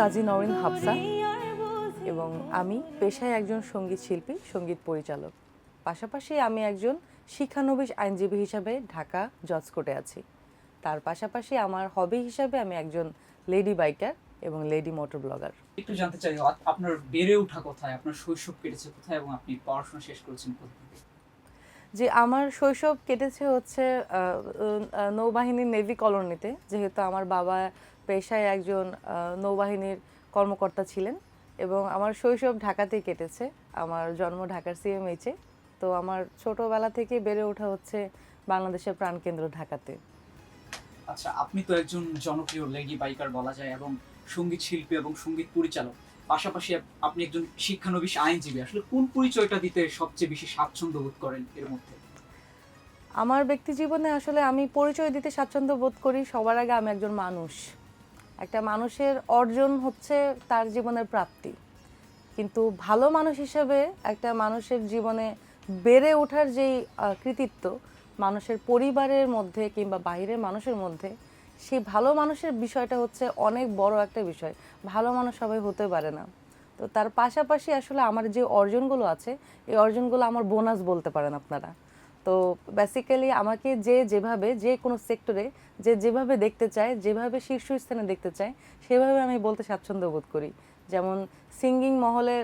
কাজী নরিন হাফসা এবং আমি পেশায় একজন সংগীত শিল্পী সংগীত পরিচালক। পাশাপাশি আমি একজন শিক্ষানবিশ আইনজীবী হিসাবে ঢাকা জজ কোর্টে আছি। তার পাশাপাশি আমার হবি হিসাবে আমি একজন লেডি বাইকার এবং লেডি মোটর ব্লগার একটু জানতে চাই আপনার বেড়ে ওঠা কোথায়? আপনার শৈশব কেটেছে কোথায় এবং আপনি পড়াশোনা শেষ করেছেন কোথায় যে আমার শৈশব কেটেছে হচ্ছে নৌবাহিনীর নেভি কলোনিতে যেহেতু আমার বাবা পেশায় একজন নৌবাহিনীর কর্মকর্তা ছিলেন এবং আমার শৈশব ঢাকাতেই কেটেছে। আমার জন্ম ঢাকার সিএমএইচে তো আমার ছোটবেলা থেকে বেড়ে ওঠা হচ্ছে বাংলাদেশের প্রাণকেন্দ্র ঢাকাতে। আচ্ছা আপনি তো একজন জনপ্রিয় লেডি বাইকার বলা যায় এবং সংগীত শিল্পী এবং সংগীত পরিচালক। পাশাপাশি আপনি একজন শিক্ষানবিশ আইনজীবী। আসলে কোন পরিচয়টা দিতে সবচেয়ে বেশি স্বাচ্ছন্দ্য বোধ করেন এর মধ্যে? আমার ব্যক্তি জীবনে আসলে আমি পরিচয় দিতে স্বাচ্ছন্দ্য বোধ করি সবার আগে আমি একজন মানুষ। একটা মানুষের অর্জন হচ্ছে তার জীবনের প্রাপ্তি। কিন্তু ভালো মানুষ হিসেবে একটা মানুষের জীবনে বেড়ে ওঠার যেই কৃতিত্ব মানুষের পরিবারের মধ্যে কিংবা বাইরের মানুষের মধ্যে, সেই ভালো মানুষের বিষয়টা হচ্ছে অনেক বড় একটা বিষয়। ভালো মানুষ সবাই হতে পারে না। তো তার পাশাপাশি আসলে আমার যে অর্জনগুলো আছে, এই অর্জনগুলো আমার বোনাস বলতে পারেন আপনারা। তো বেসিক্যালি আমাকে যে যেভাবে, যে কোনো সেক্টরে যে যেভাবে দেখতে চায়, যেভাবে শীর্ষস্থানে দেখতে চায়, সেভাবে আমি বলতে স্বাচ্ছন্দ্য বোধ করি। যেমন সিঙ্গিং মহলে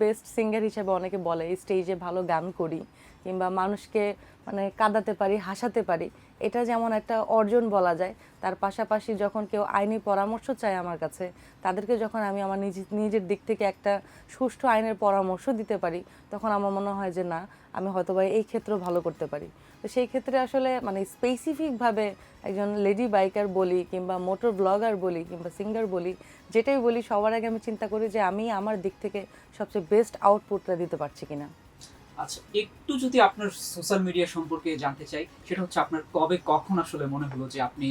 বেস্ট সিঙ্গার হিসেবে অনেকে বলে স্টেজে ভালো গান করি। কিংবা মানুষকে মানে কাঁদাতে পারি, হাসাতে পারি, এটা যেমন একটা অর্জন বলা যায়। তার পাশাপাশি যখন কেউ আইনি পরামর্শ চায় আমার কাছে, তাদেরকে যখন আমি আমার নিজ, নিজের দিক থেকে একটা সুষ্ঠু আইনের পরামর্শ দিতে পারি, তখন আমার মনে হয় যে, না, আমি হয়তো বা এই ক্ষেত্রেও ভালো করতে পারি। তো সেই ক্ষেত্রে আসলে মানে স্পেসিফিকভাবে একজন লেডি বাইকার বলি কিংবা মোটর ব্লগার বলি কিংবা সিঙ্গার বলি, যেটাই বলি, সবার আগে আমি চিন্তা করি যে, আমি আমার দিক থেকে সবচেয়ে বেস্ট আউটপুটটা দিতে পারছি কিনা। আচ্ছা একটু যদি আপনার সোশ্যাল মিডিয়া সম্পর্কে জানতে চাই, সেটা হচ্ছে আপনার কবে, কখন আসলে মনে হলো যে আপনি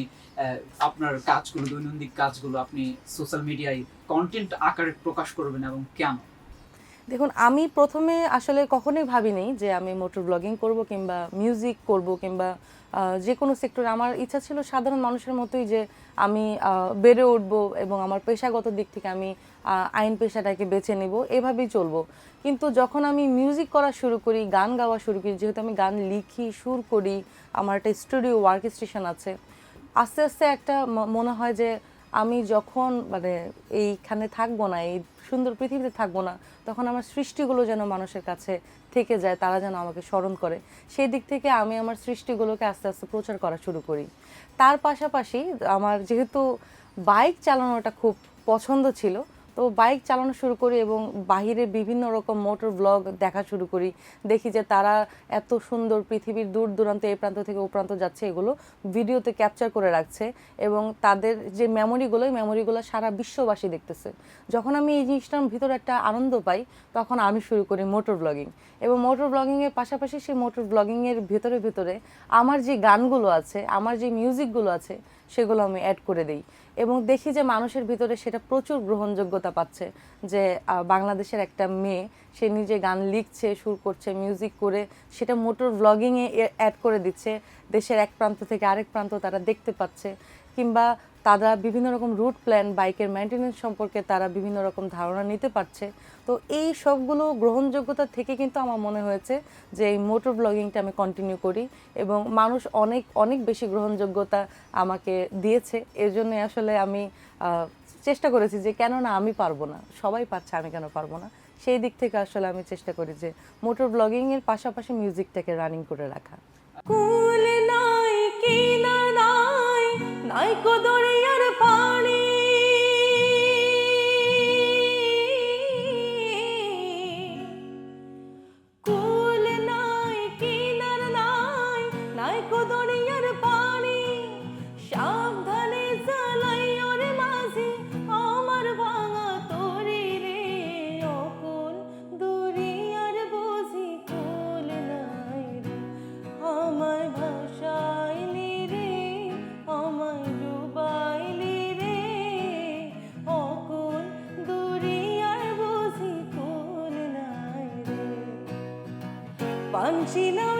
আপনার কাজগুলো, দৈনন্দিন কাজগুলো আপনি সোশ্যাল মিডিয়ায় কন্টেন্ট আকারে প্রকাশ করবেন এবং কেন? দেখুন, আমি প্রথমে আসলে কখনোই ভাবিনি যে আমি মোটর ব্লগিং করব কিংবা মিউজিক করব কিংবা যে কোনো সেক্টরে আমার ইচ্ছা ছিল সাধারণ মানুষের মতোই যে আমি বেড়ে উঠব এবং আমার পেশাগত দিক থেকে আমি আইন পেশাটাকে বেছে নেব, এভাবেই চলবো। কিন্তু যখন আমি মিউজিক করা শুরু করি, গান গাওয়া শুরু করি, যেহেতু আমি গান লিখি, সুর করি, আমার একটা স্টুডিও ওয়ার্ক স্টেশন আছে, আস্তে আস্তে একটা মনে হয় যে আমি যখন মানে এইখানে থাকব না, এই সুন্দর পৃথিবীতে থাকব না, তখন আমার সৃষ্টিগুলো যেন মানুষের কাছে থেকে যায়, তারা যেন আমাকে স্মরণ করে। সেই দিক থেকে আমি আমার সৃষ্টিগুলোকে আস্তে আস্তে প্রচার করা শুরু করি। তার পাশাপাশি আমার যেহেতু বাইক চালানোটা খুব পছন্দ ছিল তো বাইক চালানো শুরু করি এবং বাহিরে বিভিন্ন রকম মোটর ব্লগ দেখা শুরু করি। দেখি যে তারা এত সুন্দর পৃথিবীর দূর দূরান্ত এই প্রান্ত থেকে ও প্রান্ত যাচ্ছে, এগুলো ভিডিওতে ক্যাপচার করে রাখছে এবং তাদের যে মেমোরিগুলো এই মেমোরিগুলো সারা বিশ্ববাসী দেখতেছে। যখন আমি এই জিনিসটার ভিতরে একটা আনন্দ পাই, তখন আমি শুরু করি মোটর ব্লগিং এবং মোটর ব্লগিংয়ের পাশাপাশি সেই মোটর ব্লগিংয়ের ভিতরে ভিতরে আমার যে গানগুলো আছে, আমার যে মিউজিকগুলো আছে, সেগুলো আমি অ্যাড করে দিই। এবং দেখি যে মানুষের ভিতরে সেটা প্রচুর গ্রহণযোগ্যতা পাচ্ছে, যে বাংলাদেশের একটা মেয়ে, সে নিজে গান লিখছে, সুর করছে মিউজিক করে, সেটা মোটর ব্লগিংয়ে অ্যাড করে দিচ্ছে, দেশের এক প্রান্ত থেকে আরেক প্রান্ত তারা দেখতে পাচ্ছে, কিংবা তারা বিভিন্ন রকম রুট প্ল্যান বাইকের মেনটেনেন্স সম্পর্কে তারা বিভিন্ন রকম ধারণা নিতে পারছে। তো এই সবগুলো গ্রহণযোগ্যতা থেকে কিন্তু আমার মনে হয়েছে যে এই মোটর ব্লগিংটা আমি কন্টিনিউ করি এবং মানুষ অনেক অনেক বেশি গ্রহণযোগ্যতা আমাকে দিয়েছে। এর জন্য আসলে আমি চেষ্টা করেছি যে কেন না আমি পারব না, সবাই পারছে আমি কেন পারব না। সেই দিক থেকে আসলে আমি চেষ্টা করি যে মোটর ব্লগিংয়ের পাশাপাশি মিউজিকটাকে রানিং করে রাখা। নাই নাই পাঞ্চিলাম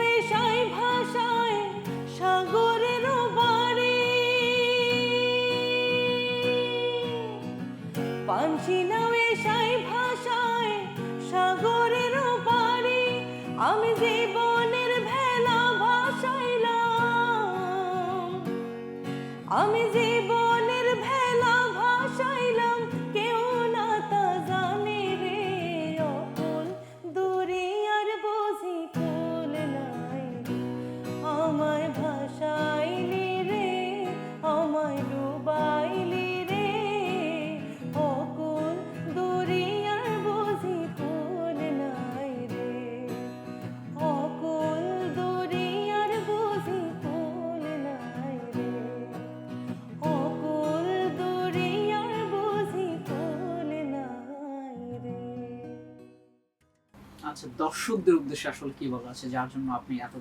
আচ্ছা দর্শকদের উদ্দেশ্যে আসলে কি বলা আছে? যার জন্য আপনি এত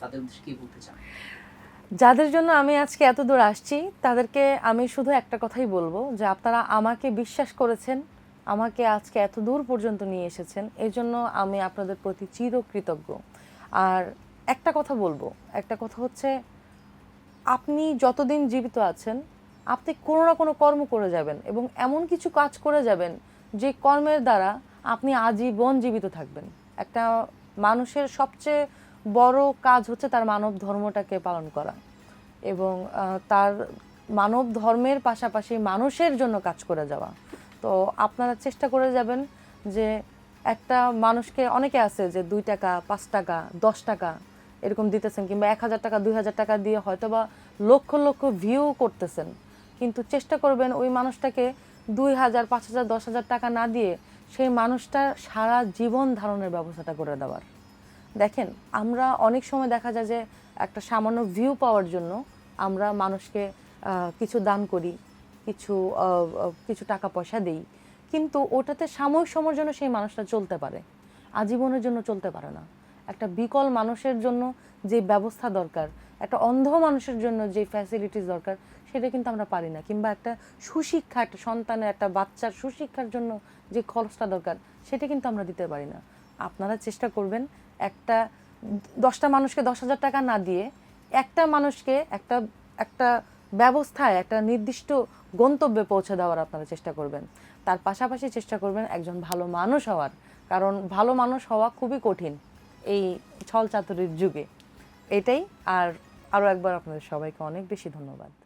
তাদের উদ্দেশ্যে কি বলতে চান? যাদের জন্য আমি আজকে এত দূর আসছি, তাদেরকে আমি শুধু একটা কথাই বলব, যে আপনারা আমাকে বিশ্বাস করেছেন, আমাকে আজকে এত দূর পর্যন্ত নিয়ে এসেছেন এই জন্য আমি আপনাদের প্রতি চিরকৃতজ্ঞ। আর একটা কথা বলব, একটা কথা হচ্ছে, আপনি যতদিন জীবিত আছেন, আপনি কোনো না কোনো কর্ম করে যাবেন এবং এমন কিছু কাজ করে যাবেন, যে কর্মের দ্বারা আপনি আজীবন জীবিত থাকবেন। একটা মানুষের সবচেয়ে বড় কাজ হচ্ছে তার মানব ধর্মটাকে পালন করা এবং তার মানব ধর্মের পাশাপাশি মানুষের জন্য কাজ করে যাওয়া। তো আপনারা চেষ্টা করে যাবেন যে একটা মানুষকে, অনেকে আছে যে দুই টাকা, পাঁচ টাকা, দশ টাকা এরকম দিতেছেন কিংবা এক হাজার টাকা, দুই হাজার টাকা দিয়ে হয়তো বা লক্ষ লক্ষ ভিউ করতেছেন। কিন্তু চেষ্টা করবেন ওই মানুষটাকে দুই হাজার, পাঁচ হাজার, দশ হাজার টাকা না দিয়ে সেই মানুষটার সারা জীবন ধারণের ব্যবস্থাটা করে দেওয়ার। দেখেন, আমরা অনেক সময় দেখা যায় যে একটা সামান্য ভিউ পাওয়ার জন্য আমরা মানুষকে কিছু দান করি, কিছু কিছু টাকা পয়সা দেই। কিন্তু ওটাতে সাময়িক সময়ের জন্য সেই মানুষটা চলতে পারে। আজীবনের জন্য চলতে পারে না। একটা বিকল মানুষের জন্য যে ব্যবস্থা দরকার, একটা অন্ধ মানুষের জন্য যে ফ্যাসিলিটিস দরকার সেটা কিন্তু আমরা পারি না। কিংবা একটা সুশিক্ষা একটা সন্তানের একটা বাচ্চার সুশিক্ষার জন্য যে খরচটা দরকার, সেটা কিন্তু আমরা দিতে পারি না। আপনারা চেষ্টা করবেন একটা দশটা মানুষকে দশ হাজার টাকা না দিয়ে একটা মানুষকে একটা একটা ব্যবস্থায়, একটা নির্দিষ্ট গন্তব্যে পৌঁছে দেওয়ার আপনারা চেষ্টা করবেন। তার পাশাপাশি চেষ্টা করবেন একজন ভালো মানুষ হওয়ার। কারণ ভালো মানুষ হওয়া খুবই কঠিন এই ছল চাতুরির যুগে। এটাই, আর আরও একবার আপনাদের সবাইকে অনেক বেশি ধন্যবাদ।